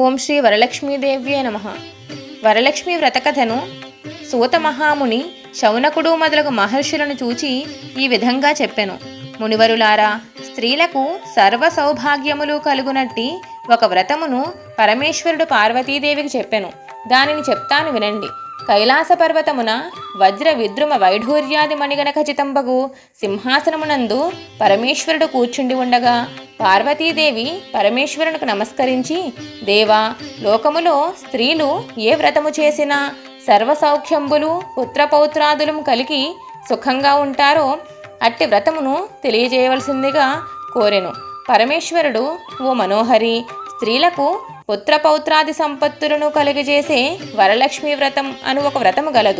ఓం శ్రీ వరలక్ష్మీదేవ్యే నమ. వరలక్ష్మి వ్రతకథను సూత మహాముని శౌనకుడు మొదలగు మహర్షులను చూచి ఈ విధంగా చెప్పెను. మునివరులారా స్త్రీలకు సర్వ సౌభాగ్యములు కలుగునట్టి ఒక వ్రతమును పరమేశ్వరుడు పార్వతీదేవికి చెప్పెను. దానిని చెప్తాను వినండి. కైలాస పర్వతమున వజ్ర విద్రుమ వైఢూర్యాది మణిగణ ఖచ్చితంబగు సింహాసనమునందు పరమేశ్వరుడు కూర్చుండి ఉండగా పార్వతీదేవి పరమేశ్వరునికి నమస్కరించి దేవా లోకములో స్త్రీలు ఏ వ్రతము చేసినా సర్వసౌఖ్యంబులు పుత్రపౌత్రాదులు కలిగి సుఖంగా ఉంటారో అట్టి వ్రతమును తెలియజేయవలసిందిగా కోరెను. పరమేశ్వరుడు ఓ మనోహరి స్త్రీలకు పుత్రపౌత్రాది సంపత్తులను కలిగజేసే వరలక్ష్మి వ్రతం అను ఒక వ్రతము గలదు.